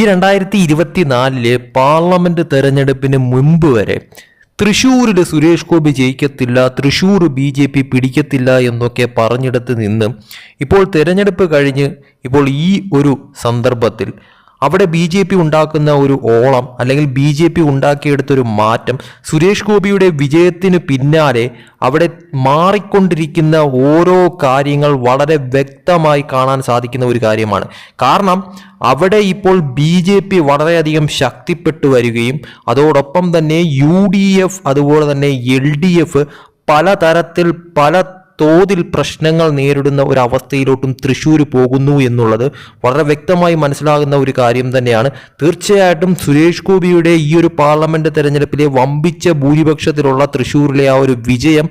ഈ രണ്ടായിരത്തി ഇരുപത്തിനാലിൽ പാർലമെന്റ് തെരഞ്ഞെടുപ്പിന് മുമ്പ് വരെ തൃശ്ശൂരിൽ സുരേഷ് ഗോപി ജയിക്കത്തില്ല തൃശ്ശൂർ ബി ജെ പി പിടിക്കത്തില്ല എന്നൊക്കെ പറഞ്ഞിടത്ത് നിന്ന് ഇപ്പോൾ തെരഞ്ഞെടുപ്പ് കഴിഞ്ഞ് ഇപ്പോൾ ഈ ഒരു സന്ദർഭത്തിൽ അവിടെ ബി ജെ പി ഉണ്ടാക്കുന്ന ഒരു ഓളം അല്ലെങ്കിൽ ബി ജെ പി ഉണ്ടാക്കിയെടുത്തൊരു മാറ്റം സുരേഷ് ഗോപിയുടെ വിജയത്തിന് പിന്നാലെ അവിടെ മാറിക്കൊണ്ടിരിക്കുന്ന ഓരോ കാര്യങ്ങൾ വളരെ വ്യക്തമായി കാണാൻ സാധിക്കുന്ന ഒരു കാര്യമാണ്. കാരണം അവിടെ ഇപ്പോൾ ബി ജെ പി വളരെയധികം ശക്തിപ്പെട്ടു വരികയും അതോടൊപ്പം തന്നെ യു ഡി എഫ് അതുപോലെ തന്നെ എൽ ഡി എഫ് പലതരത്തിൽ പല തോതിൽ പ്രശ്നങ്ങൾ നേരിടുന്ന ഒരു തൃശ്ശൂർ പോകുന്നു എന്നുള്ളത് വളരെ വ്യക്തമായി മനസ്സിലാകുന്ന ഒരു കാര്യം തന്നെയാണ്. തീർച്ചയായിട്ടും സുരേഷ് ഗോപിയുടെ ഈ ഒരു പാർലമെന്റ് തെരഞ്ഞെടുപ്പിലെ വമ്പിച്ച ഭൂരിപക്ഷത്തിലുള്ള തൃശ്ശൂരിലെ ആ ഒരു വിജയം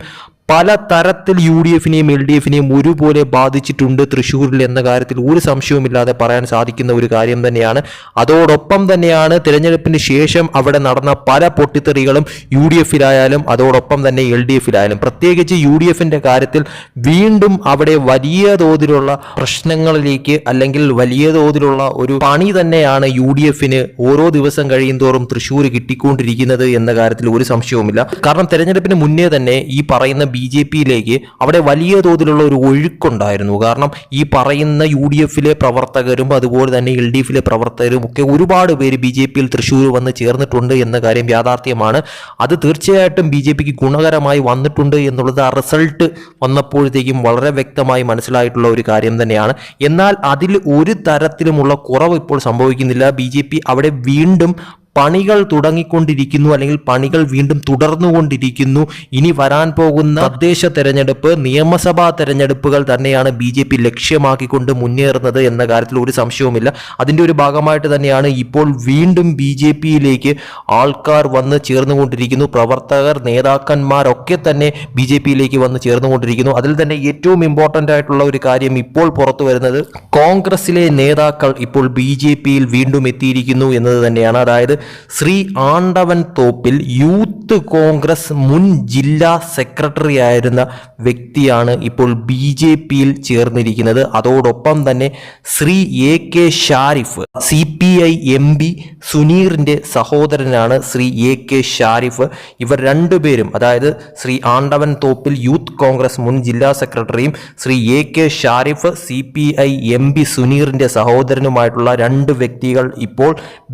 പല തരത്തിൽ യു ഡി എഫിനെയും എൽ ഡി എഫിനെയും ഒരുപോലെ ബാധിച്ചിട്ടുണ്ട് തൃശ്ശൂരിൽ എന്ന കാര്യത്തിൽ ഒരു സംശയവുമില്ലാതെ പറയാൻ സാധിക്കുന്ന ഒരു കാര്യം തന്നെയാണ്. അതോടൊപ്പം തന്നെയാണ് തിരഞ്ഞെടുപ്പിന് ശേഷം അവിടെ നടന്ന പല പൊട്ടിത്തെറികളും യു ഡി എഫിലായാലും അതോടൊപ്പം തന്നെ എൽ ഡി എഫിലായാലും. പ്രത്യേകിച്ച് യു ഡി എഫിന്റെ കാര്യത്തിൽ വീണ്ടും അവിടെ വലിയ തോതിലുള്ള പ്രശ്നങ്ങളിലേക്ക് അല്ലെങ്കിൽ വലിയ തോതിലുള്ള ഒരു പണി തന്നെയാണ് യു ഡി എഫിന് ഓരോ ദിവസം കഴിയുന്തോറും തൃശ്ശൂർ കിട്ടിക്കൊണ്ടിരിക്കുന്നത് എന്ന കാര്യത്തിൽ ഒരു സംശയവുമില്ല. കാരണം തിരഞ്ഞെടുപ്പിന് മുന്നേ തന്നെ ഈ പറയുന്ന ബി ജെ പിയിലേക്ക് അവിടെ വലിയ തോതിലുള്ള ഒരു ഒഴുക്കുണ്ടായിരുന്നു. കാരണം ഈ പറയുന്ന യു ഡി എഫിലെ പ്രവർത്തകരും അതുപോലെ തന്നെ എൽ ഡി എഫിലെ പ്രവർത്തകരും ഒക്കെ ഒരുപാട് പേര് ബി ജെ പിയിൽ തൃശ്ശൂർ വന്ന് ചേർന്നിട്ടുണ്ട് എന്ന കാര്യം യാഥാർത്ഥ്യമാണ്. അത് തീർച്ചയായിട്ടും ബി ജെ പിക്ക് ഗുണകരമായി വന്നിട്ടുണ്ട് എന്നുള്ളത് ആ റിസൾട്ട് വന്നപ്പോഴത്തേക്കും വളരെ വ്യക്തമായി മനസ്സിലായിട്ടുള്ള ഒരു കാര്യം തന്നെയാണ്. എന്നാൽ അതിൽ ഒരു തരത്തിലുമുള്ള കുറവ് ഇപ്പോൾ സംഭവിക്കുന്നില്ല. ബി അവിടെ വീണ്ടും പണികൾ തുടങ്ങിക്കൊണ്ടിരിക്കുന്നു അല്ലെങ്കിൽ പണികൾ വീണ്ടും തുടർന്നുകൊണ്ടിരിക്കുന്നു. ഇനി വരാൻ പോകുന്ന തദ്ദേശ തെരഞ്ഞെടുപ്പ് നിയമസഭാ തെരഞ്ഞെടുപ്പുകൾ തന്നെയാണ് ബി ജെ പി ലക്ഷ്യമാക്കിക്കൊണ്ട് മുന്നേറുന്നത് എന്ന കാര്യത്തിൽ ഒരു സംശയവുമില്ല. അതിന്റെ ഒരു ഭാഗമായിട്ട് തന്നെയാണ് ഇപ്പോൾ വീണ്ടും ബി ജെ പിയിലേക്ക് ആൾക്കാർ വന്ന് ചേർന്നുകൊണ്ടിരിക്കുന്നു. പ്രവർത്തകർ നേതാക്കന്മാരൊക്കെ തന്നെ ബി ജെ പിയിലേക്ക് വന്ന് ചേർന്നുകൊണ്ടിരിക്കുന്നു. അതിൽ തന്നെ ഏറ്റവും ഇമ്പോർട്ടന്റ് ആയിട്ടുള്ള ഒരു കാര്യം ഇപ്പോൾ പുറത്തു വരുന്നത് കോൺഗ്രസിലെ നേതാക്കൾ ഇപ്പോൾ ബി ജെ പിയിൽ വീണ്ടും എത്തിയിരിക്കുന്നു എന്നത് തന്നെയാണ്. അതായത് ശ്രീ ആണ്ടവൻ തോപ്പിൽ യൂത്ത് കോൺഗ്രസ് മുൻ ജില്ലാ സെക്രട്ടറി ആയിരുന്ന വ്യക്തിയാണ് ഇപ്പോൾ ബി ജെ പിയിൽ ചേർന്നിരിക്കുന്നത്. അതോടൊപ്പം തന്നെ Shri A K Sharif C P I M P സുനീറിന്റെ സഹോദരനാണ് ശ്രീ എ കെ ഷാരിഫ്. ഇവർ രണ്ടുപേരും അതായത് ശ്രീ ആണ്ടവൻ തോപ്പിൽ യൂത്ത് കോൺഗ്രസ് മുൻ ജില്ലാ സെക്രട്ടറിയും Shri A K Sharif C P I M P സുനീറിന്റെ സഹോദരനുമായിട്ടുള്ള രണ്ട് വ്യക്തികൾ ഇപ്പോൾ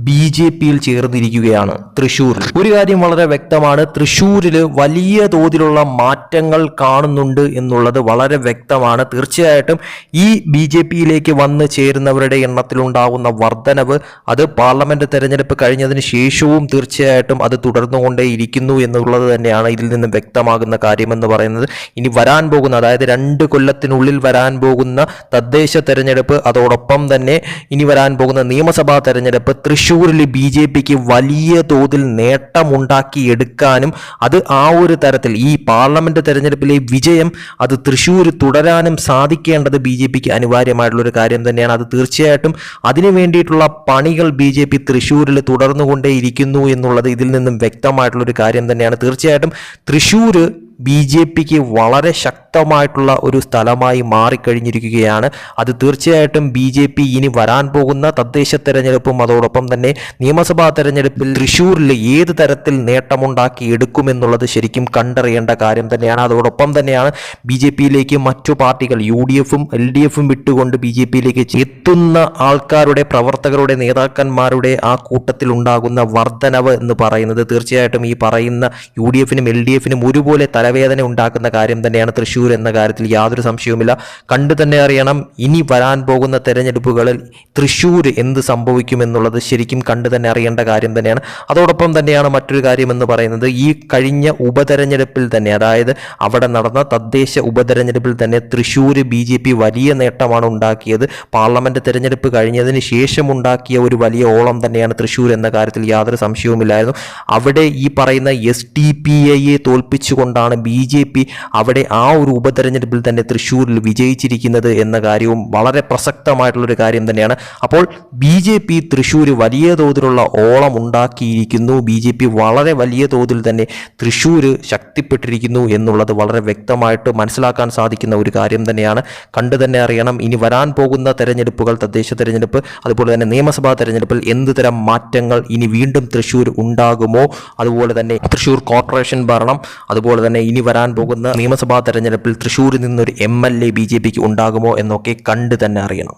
ബി ജെ പിയിൽ ചേർന്നിരിക്കുകയാണ് തൃശ്ശൂർ ഒരു കാര്യം വളരെ വ്യക്തമാണ് തൃശ്ശൂരിൽ വലിയ തോതിലുള്ള മാറ്റങ്ങൾ കാണുന്നുണ്ട് എന്നുള്ളത് വളരെ വ്യക്തമാണ്. തീർച്ചയായിട്ടും ഈ ബി ജെ പിയിലേക്ക് വന്ന് ചേരുന്നവരുടെ എണ്ണത്തിലുണ്ടാകുന്ന വർധനവ് അത് പാർലമെന്റ് തെരഞ്ഞെടുപ്പ് കഴിഞ്ഞതിന് ശേഷവും തീർച്ചയായിട്ടും അത് തുടർന്നുകൊണ്ടേയിരിക്കുന്നു എന്നുള്ളത് തന്നെയാണ് ഇതിൽ നിന്ന് വ്യക്തമാകുന്ന കാര്യമെന്ന് പറയുന്നത്. ഇനി വരാൻ പോകുന്ന അതായത് രണ്ട് കൊല്ലത്തിനുള്ളിൽ വരാൻ പോകുന്ന തദ്ദേശ തെരഞ്ഞെടുപ്പ് അതോടൊപ്പം തന്നെ ഇനി വരാൻ പോകുന്ന നിയമസഭാ തെരഞ്ഞെടുപ്പ് തൃശ്ശൂരിൽ ബി ജെ വലിയ തോതിൽ നേട്ടമുണ്ടാക്കി എടുക്കാനും അത് ആ ഒരു തരത്തിൽ ഈ പാർലമെന്റ് തെരഞ്ഞെടുപ്പിലെ വിജയം അത് തൃശ്ശൂർ തുടരാനും സാധിക്കേണ്ടത് ബി ജെ പിക്ക് അനിവാര്യമായിട്ടുള്ളൊരു കാര്യം തന്നെയാണ്. അത് തീർച്ചയായിട്ടും അതിനു വേണ്ടിയിട്ടുള്ള പണികൾ ബി ജെ പി തൃശ്ശൂരിൽ തുടർന്നുകൊണ്ടേയിരിക്കുന്നു എന്നുള്ളത് ഇതിൽ നിന്നും വ്യക്തമായിട്ടുള്ളൊരു കാര്യം തന്നെയാണ്. തീർച്ചയായിട്ടും തൃശ്ശൂർ ബി ജെ പിക്ക് വളരെ ശക്തമായിട്ടുള്ള ഒരു സ്ഥലമായി മാറിക്കഴിഞ്ഞിരിക്കുകയാണ്. അത് തീർച്ചയായിട്ടും ബി ജെ പി ഇനി വരാൻ പോകുന്ന തദ്ദേശ തെരഞ്ഞെടുപ്പും അതോടൊപ്പം തന്നെ നിയമസഭാ തെരഞ്ഞെടുപ്പിൽ തൃശ്ശൂരിൽ ഏത് തരത്തിൽ നേട്ടമുണ്ടാക്കി എടുക്കുമെന്നുള്ളത് ശരിക്കും കണ്ടറിയേണ്ട കാര്യം തന്നെയാണ്. അതോടൊപ്പം തന്നെയാണ് ബി ജെ പിയിലേക്ക് മറ്റു പാർട്ടികൾ യു ഡി എഫും എൽ ഡി എഫും വിട്ടുകൊണ്ട് ബി ജെ പിയിലേക്ക് എത്തുന്ന ആൾക്കാരുടെ പ്രവർത്തകരുടെ നേതാക്കന്മാരുടെ ആ കൂട്ടത്തിൽ ഉണ്ടാകുന്ന വർധനവ് എന്ന് പറയുന്നത് തീർച്ചയായിട്ടും ഈ പറയുന്ന യു ഡി എഫിനും എൽ ഡി എഫിനും ഒരുപോലെ തലവേദന ഉണ്ടാക്കുന്ന കാര്യം തന്നെയാണ് തൃശ്ശൂർ എന്ന കാര്യത്തിൽ യാതൊരു സംശയവുമില്ല. കണ്ടു തന്നെ അറിയണം ഇനി വരാൻ പോകുന്ന തെരഞ്ഞെടുപ്പുകളിൽ തൃശ്ശൂർ എന്ത് സംഭവിക്കുമെന്നുള്ളത് ശരിക്കും കണ്ടു തന്നെ അറിയേണ്ട കാര്യം തന്നെയാണ്. അതോടൊപ്പം തന്നെയാണ് മറ്റൊരു കാര്യം എന്ന് പറയുന്നത് ഈ കഴിഞ്ഞ ഉപതെരഞ്ഞെടുപ്പിൽ തന്നെ അതായത് അവിടെ നടന്ന തദ്ദേശ ഉപതെരഞ്ഞെടുപ്പിൽ തന്നെ തൃശ്ശൂർ ബി ജെ പി വലിയ നേട്ടമാണ് ഉണ്ടാക്കിയത്. പാർലമെന്റ് തെരഞ്ഞെടുപ്പ് കഴിഞ്ഞതിന് ശേഷം ഉണ്ടാക്കിയ ഒരു വലിയ ഓളം തന്നെയാണ് തൃശ്ശൂർ എന്ന കാര്യത്തിൽ യാതൊരു സംശയവുമില്ലായിരുന്നു. അവിടെ ഈ പറയുന്ന എസ് ടി പി ഐയെ തോൽപ്പിച്ചുകൊണ്ടാണ് എന്തുകൊണ്ടാണ് ബി ജെ പി അവിടെ ആ ഒരു ഉപതെരഞ്ഞെടുപ്പിൽ തന്നെ തൃശ്ശൂരിൽ വിജയിച്ചിരിക്കുന്നത് എന്ന കാര്യവും വളരെ പ്രസക്തമായിട്ടുള്ളൊരു കാര്യം തന്നെയാണ്. അപ്പോൾ ബി ജെ പി തൃശ്ശൂർ വലിയ തോതിലുള്ള ഓളം ഉണ്ടാക്കിയിരിക്കുന്നു. ബി ജെ പി വളരെ വലിയ തോതിൽ തന്നെ തൃശ്ശൂർ ശക്തിപ്പെട്ടിരിക്കുന്നു എന്നുള്ളത് വളരെ വ്യക്തമായിട്ട് മനസ്സിലാക്കാൻ സാധിക്കുന്ന ഒരു കാര്യം തന്നെയാണ്. കണ്ടു തന്നെ അറിയണം ഇനി വരാൻ പോകുന്ന തെരഞ്ഞെടുപ്പുകൾ തദ്ദേശ തെരഞ്ഞെടുപ്പ് അതുപോലെ തന്നെ നിയമസഭാ തെരഞ്ഞെടുപ്പിൽ എന്ത് തരം മാറ്റങ്ങൾ ഇനി വീണ്ടും തൃശ്ശൂർ ഉണ്ടാകുമോ? അതുപോലെ തന്നെ തൃശ്ശൂർ കോർപ്പറേഷൻ ഭരണം അതുപോലെ തന്നെ ഇനി വരാൻ പോകുന്ന നിയമസഭാ തെരഞ്ഞെടുപ്പിൽ തൃശ്ശൂരിൽ നിന്നൊരു M L A B J പിക്ക് ഉണ്ടാകുമോ എന്നൊക്കെ കണ്ടു തന്നെ അറിയണം.